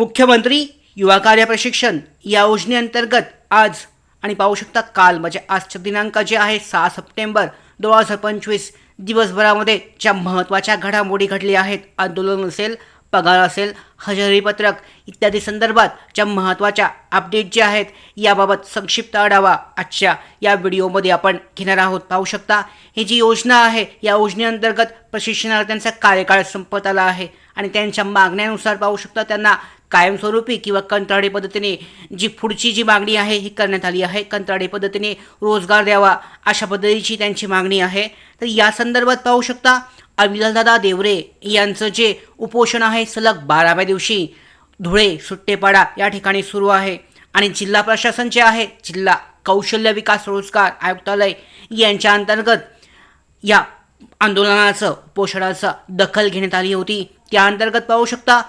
मुख्यमंत्री युवा कार्य प्रशिक्षण या योजनेअंतर्गत आज आणि पाहू शकता काल म्हणजे आजच्या दिनांक जे आहे सहा सप्टेंबर दोन हजार पंचवीस दिवसभरामध्ये ज्या महत्त्वाच्या घडामोडी घडल्या आहेत आंदोलन असेल पगार असेल हजेरी पत्रक इत्यादी संदर्भात ज्या महत्त्वाच्या अपडेट जे आहेत याबाबत संक्षिप्त आढावा आजच्या या व्हिडिओमध्ये आपण घेणार आहोत. पाहू शकता ही जी योजना आहे या योजनेअंतर्गत प्रशिक्षणार्थ्यांचा कार्यकाळ संपत आला आहे आणि त्यांच्या मागण्यानुसार पाहू शकता त्यांना कायमस्वरूपी किंवा कंत्राडी पद्धतीने जी पुढची जी मागणी आहे ही करण्यात आली आहे. कंत्राडी पद्धतीने रोजगार द्यावा अशा पद्धतीची त्यांची मागणी आहे. तर या संदर्भात पाहू शकता अविलालदादा देवरे यांचं जे उपोषण आहे सलग बाराव्या दिवशी धुळे सुट्टेपाडा या ठिकाणी सुरू आहे. आणि जिल्हा प्रशासन जे आहे जिल्हा कौशल्य विकास रोजगार आयुक्तालय यांच्या अंतर्गत या आंदोलनाचं उपोषणाचं दखल घेण्यात आली होती. त्या अंतर्गत पाहू शकता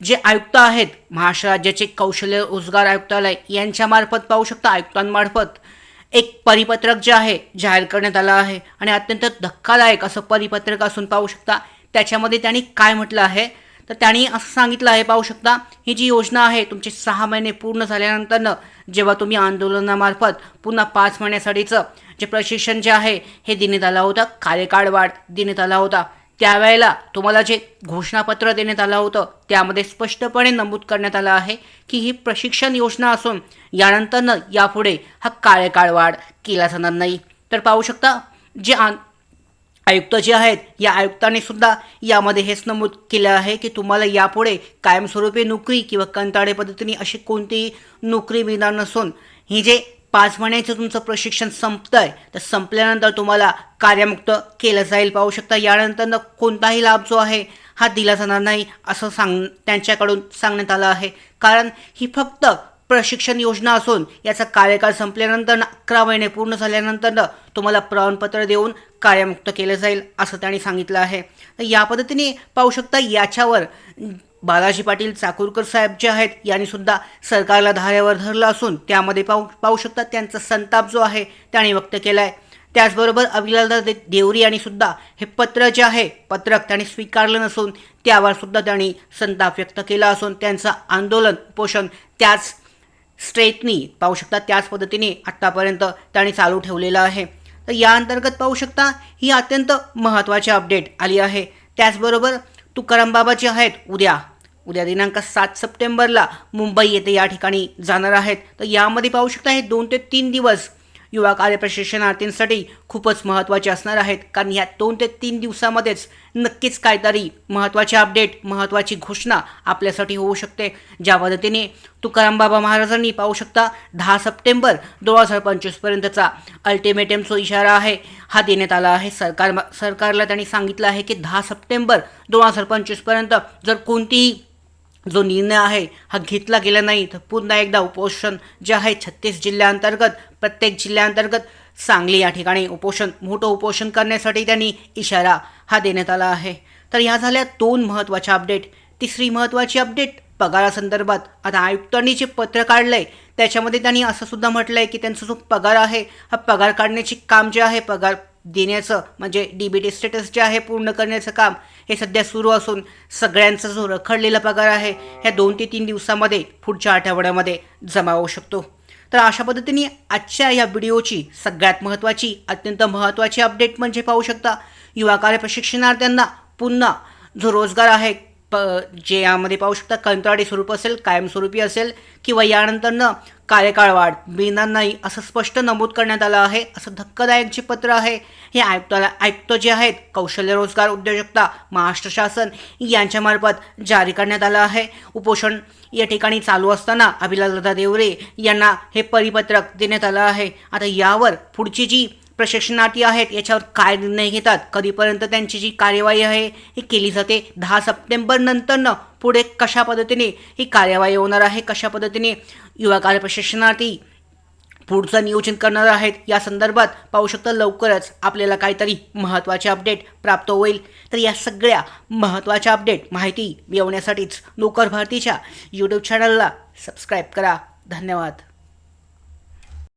जे आयुक्त आहेत महाराष्ट्र राज्याचे कौशल्य रोजगार आयुक्तालय यांच्यामार्फत पाहू शकता आयुक्तांमार्फत एक परिपत्रक जे आहे जाहीर करण्यात आलं आहे. आणि अत्यंत धक्कादायक असं परिपत्रक असून पाहू शकता त्याच्यामध्ये त्यांनी काय म्हटलं आहे? तर त्यांनी असं सांगितलं आहे पाहू शकता ही जी योजना आहे तुमचे सहा महिने पूर्ण झाल्यानंतरनं जेव्हा तुम्ही आंदोलनामार्फत पुन्हा पाच महिन्यासाठीचं जे प्रशिक्षण जे आहे हे देण्यात आलं होतं. कार्यकाळ वाढ देण्यात आला होता. त्यावेळेला तुम्हाला जे घोषणापत्र देण्यात आलं होतं त्यामध्ये स्पष्टपणे नमूद करण्यात आलं आहे की ही प्रशिक्षण योजना असून यानंतरनं यापुढे हा कार्यकाळ वाढ केला जाणार नाही. तर पाहू शकता जे आन आयुक्त जे आहेत या आयुक्तांनी सुद्धा यामध्ये हेच नमूद केलं आहे की तुम्हाला यापुढे कायमस्वरूपी नोकरी किंवा कंटाळे पद्धतीने अशी कोणतीही नोकरी मिळणार नसून ही जे पाच महिन्याचं तुमचं प्रशिक्षण संपतं आहे तर संपल्यानंतर तुम्हाला कार्यमुक्त केलं जाईल पाहू शकता. यानंतर कोणताही लाभ जो आहे हा दिला जाणार नाही असं सांग त्यांच्याकडून सांगण्यात आलं आहे. कारण ही फक्त प्रशिक्षण योजना असून याचा कार्यकाळ संपल्यानंतर अकरा महिने पूर्ण झाल्यानंतर तुम्हाला प्रमाणपत्र देऊन कार्यमुक्त केलं जाईल असं त्यांनी सांगितलं आहे. तर या पद्धतीने पाहू शकता याच्यावर बालाजी पाटील चाकूरकर साहेब जे आहेत यांनी सुद्धा सरकारला धाऱ्यावर धरलं असून त्यामध्ये पाहू पाहू शकता त्यांचा संताप जो आहे त्याने व्यक्त केला आहे त्याचबरोबर अभिलालदा दे देवरी यांनी सुद्धा हे पत्र जे आहे पत्रक त्यांनी स्वीकारलं नसून त्यावर सुद्धा त्यांनी संताप व्यक्त केला असून त्यांचं आंदोलन उपोषण त्याच स्ट्रेटनी पाहू शकता त्याच पद्धतीने आत्तापर्यंत त्यांनी चालू ठेवलेलं आहे. तर या अंतर्गत पाहू शकता ही अत्यंत महत्त्वाची अपडेट आली आहे. त्याचबरोबर तुकाराम बाबा आहेत. उद्या उद्या दिनांक सात सप्टेंबरला मुंबई येथे या ठिकाणी जाणार आहेत. तर यामध्ये पाहू शकता हे दोन ते तीन दिवस युवा कार्य प्रशिक्षणार्थींसाठी खूपच महत्त्वाचे असणार आहेत. कारण ह्या दोन ते तीन दिवसामध्येच नक्कीच काहीतरी महत्त्वाचे अपडेट महत्त्वाची घोषणा आपल्यासाठी होऊ शकते. ज्या पद्धतीने तुकाराम बाबा महाराजांनी पाहू शकता दहा सप्टेंबर दोन हजार पंचवीसपर्यंतचा अल्टिमेटमचा इशारा आहे हा देण्यात आला आहे. सरकार सरकारला त्यांनी सांगितलं आहे की दहा सप्टेंबर दोन हजार पंचवीसपर्यंत जर कोणतीही जो निर्णय आहे हा घेतला गेला नाही तर पुन्हा एकदा उपोषण जे आहे छत्तीस जिल्ह्यांतर्गत प्रत्येक जिल्ह्यांतर्गत सांगली या ठिकाणी उपोषण मोठं उपोषण करण्यासाठी त्यांनी इशारा हा देण्यात आला आहे. तर ह्या झाल्या दोन महत्त्वाच्या अपडेट तिसरी महत्त्वाची अपडेट पगारासंदर्भात. आता आयुक्तांनी जे पत्र काढलं आहे त्याच्यामध्ये त्यांनी असं सुद्धा म्हटलं आहे की त्यांचा जो पगार आहे हा पगार काढण्याचे काम जे आहे पगार देण्याचं म्हणजे डी बी टी स्टेटस जे आहे पूर्ण करण्याचं काम हे सध्या सुरू असून सगळ्यांचा जो रखडलेला पगार आहे ह्या दोन ते तीन दिवसामध्ये पुढच्या आठवड्यामध्ये जमा होऊ शकतो. तर अशा पद्धतीने आजच्या या व्हिडिओची सगळ्यात महत्त्वाची अत्यंत महत्त्वाची अपडेट म्हणजे पाहू शकता युवा कार्य प्रशिक्षणार्थ्यांना पुन्हा जो रोजगार आहे प जे यामध्ये पाहू शकता कंत्राटी स्वरूप असेल कायमस्वरूपी असेल किंवा यानंतरनं कार्यकाळ वाढ. मिळणार नाही असं स्पष्ट नमूद करण्यात आलं आहे. असं धक्कादायक जे पत्र आहे. हे आयुक्ताला आयुक्त जे आहेत कौशल्य रोजगार उद्योजकता महाराष्ट्र शासन यांच्यामार्फत जारी करण्यात आलं आहे. उपोषण या ठिकाणी चालू असताना अभिलालदा देवरे यांना हे परिपत्रक देण्यात आलं आहे. आता यावर पुढची जी प्रशिक्षणार्थी आहेत याच्यावर काय निर्णय घेतात. कधीपर्यंत त्यांची जी कार्यवाही आहे ही केली जाते? दहा सप्टेंबर नंतरनं पुढे कशा पद्धतीने ही कार्यवाही होणार आहे? कशा पद्धतीने युवा कार्य प्रशिक्षणार्थी पुढचं नियोजन करणार आहेत? या संदर्भात पाहू शकता लवकरच आपल्याला काहीतरी महत्त्वाचे अपडेट प्राप्त होईल. तर या सगळ्या महत्त्वाच्या अपडेट माहिती मिळवण्यासाठीच नोकर भारतीच्या यूट्यूब चॅनलला सबस्क्राईब करा. धन्यवाद.